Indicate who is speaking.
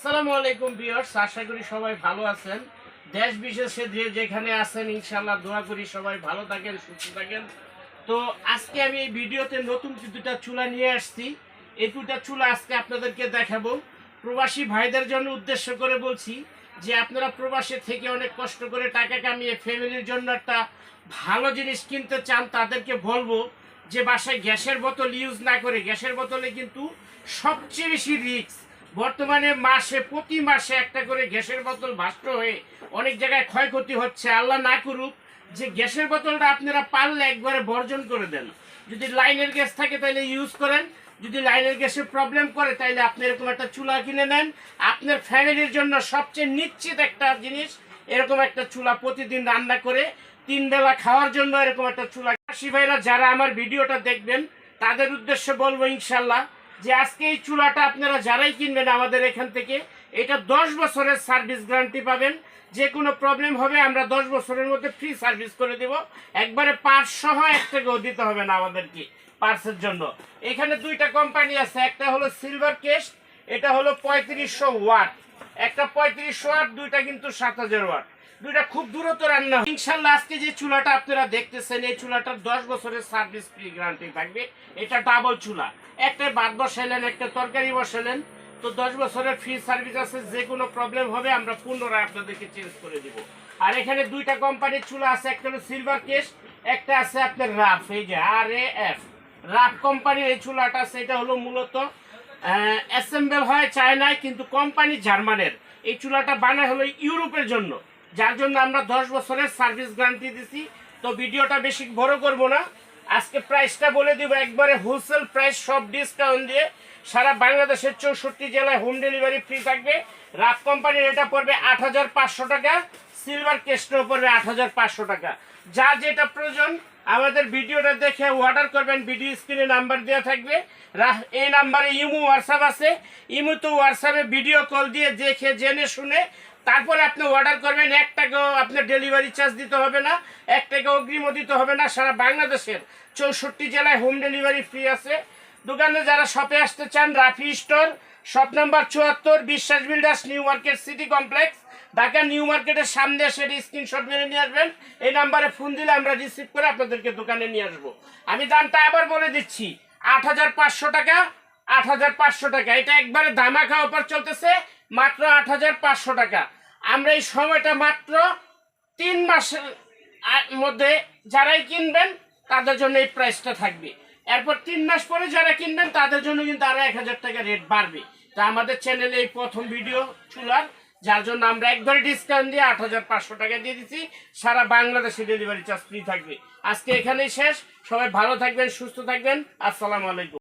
Speaker 1: আসসালামু আলাইকুম ভিউয়ার্স, আশা করি সবাই ভালো আছেন। দেশ বিশেষে যে যেখানে আছেন ইনশাল্লাহ দোয়া করি সবাই ভালো থাকেন, সুস্থ থাকেন। তো আজকে আমি এই ভিডিওতে নতুন দুটা চুলা নিয়ে আসছি। এই দুটা চুলা আজকে আপনাদেরকে দেখাবো। প্রবাসী ভাইদের জন্য উদ্দেশ্য করে বলছি যে আপনারা প্রবাসে থেকে অনেক কষ্ট করে টাকা কামিয়ে ফ্যামিলির জন্য একটা ভালো জিনিস কিনতে চান, তাদেরকে বলব যে বাসায় গ্যাসের বোতল ইউজ না করে, গ্যাসের বোতলে কিন্তু সবচেয়ে বেশি রিস্ক বর্তমানে মাসে, প্রতি মাসে একটা করে গ্যাসের বোতল ভাষ্ট হয়ে অনেক জায়গায় ক্ষয়ক্ষতি হচ্ছে। আল্লাহ না করুক, যে গ্যাসের বোতলটা আপনারা পারলে একবারে বর্জন করে দেন। যদি লাইনের গ্যাস থাকে তাহলে ইউজ করেন, যদি লাইনের গ্যাসের প্রবলেম করে তাহলে আপনি এরকম একটা চুলা কিনে নেন। আপনার ফ্যামিলির জন্য সবচেয়ে নিশ্চিত একটা জিনিস, এরকম একটা চুলা প্রতিদিন রান্না করে, তিন বেলা খাওয়ার জন্য এরকম একটা চুলা। চাষি ভাইরা, যারা আমার ভিডিওটা দেখবেন, তাদের উদ্দেশ্যে বলব ইনশাল্লাহ যে আজকে এই চুলাটা আপনারা যারাই কিনবেন আমাদের এখান থেকে, এটা দশ বছরের সার্ভিস গ্যারান্টি পাবেন। যে কোনো প্রবলেম হবে, আমরা দশ বছরের মধ্যে ফ্রি সার্ভিস করে দেব। একবারে সহ এক থেকেও দিতে হবে না আমাদেরকে পার্সের জন্য। এখানে দুইটা কোম্পানি আছে, একটা হলো সিলভার কেস এটা হলো পঁয়ত্রিশশো ওয়াট। একটা পঁয়ত্রিশশো ওয়াট, দুইটা কিন্তু সাত হাজার ওয়াট। দুইটা খুব দূরত্ব রান্না হয়। ইনশাল্লাহ আজকে যে চুলাটা আপনারা দেখতেছেন, এই চুলাটার দশ বছরের সার্ভিস ফ্রি গ্যারান্টি থাকবে। এটা ডাবল চুলা। একটা ভাত বসাইলেন, একটা তরকারি বসাইলেন। তো দশ বছরের ফ্রি সার্ভিস আছে, যে কোনো প্রবলেম হবে, আমরা পুনরায় আপনাদেরকে চেঞ্জ করে দিব। আর এখানে দুইটা কোম্পানির চুলা আছে, একটা হলো সিলভার কেস একটা আছে আপনার রাফ এই যে আর এ এফ রাফ কোম্পানির এই চুলাটা সেটা হলো মূলত অ্যাসেম্বল হয় চায়নায়, কিন্তু কোম্পানি জার্মানের। এই চুলাটা বানায় হলো ইউরোপের জন্য। যার জন্য আমরা দশ বছরের সার্ভিস গ্যারান্টি দিছি। তো ভিডিওটা বেশি বড় করব না। আজকে প্রাইসটা বলে দিব একবারে হোলসেল প্রাইস সব ডিসকাউন্ট দিয়ে। সারা বাংলাদেশের চৌষট্টি জেলায় হোম ডেলিভারি ফ্রি থাকবে। রাফ কোম্পানির এটা পড়বে আট হাজার পাঁচশো টাকা। সিলভার কেস্টও পড়বে আট হাজার পাঁচশো টাকা। যা যেটা প্রয়োজন, আমাদের ভিডিওটা দেখে অর্ডার করবেন, ভিডিও স্ক্রিনে নাম্বার দেওয়া থাকবে। এই নাম্বারে ইমু হোয়াটসঅ্যাপ আছে। ইমো তো হোয়াটসঅ্যাপে ভিডিও কল দিয়ে দেখে, জেনে, শুনে, তারপরে আপনি অর্ডার করবেন। এক টাকাও আপনার ডেলিভারি চার্জ দিতে হবে না, এক টাকা অগ্রিমও দিতে হবে না। সারা বাংলাদেশের চৌষট্টি জেলায় হোম ডেলিভারি ফ্রি আছে। দোকানে যারা শপে আসতে চান, রাফি স্টোর শপ নাম্বার চুয়াত্তর, Biswas builders, New Market, city complex. Dhaka New মার্কেটের সামনে এসে স্ক্রিনশট মেরে নিয়ে আসবেন। এই নাম্বারে ফোন দিলে আমরা রিসিভ করে আপনাদেরকে দোকানে নিয়ে আসব। আমি দামটা আবার বলে দিচ্ছি, আট হাজার পাঁচশো টাকা, আট হাজার পাঁচশো টাকা। এটা একবারে দামাখা অফার চলতেছে, মাত্র আট হাজার পাঁচশো টাকা। আমরা এই সময়টা মাত্র তিন মাসের মধ্যে যারাই কিনবেন, তাদের জন্য এই প্রাইসটা থাকবে। এরপর তিন মাস পরে যারা কিনবেন, তাদের জন্য কিন্তু আরও এক হাজার টাকা রেট বাড়বে। তা আমাদের চ্যানেলে এই প্রথম ভিডিও চুলার যার জন্য আমরা একবারে ডিসকাউন্ট দিয়ে আট হাজার পাঁচশো টাকা দিয়ে দিচ্ছি সারা বাংলাদেশে ডেলিভারি চার্জ ফ্রি থাকবে। আজকে এখানেই শেষ। সবাই ভালো থাকবেন, সুস্থ থাকবেন। আসসালামু আলাইকুম।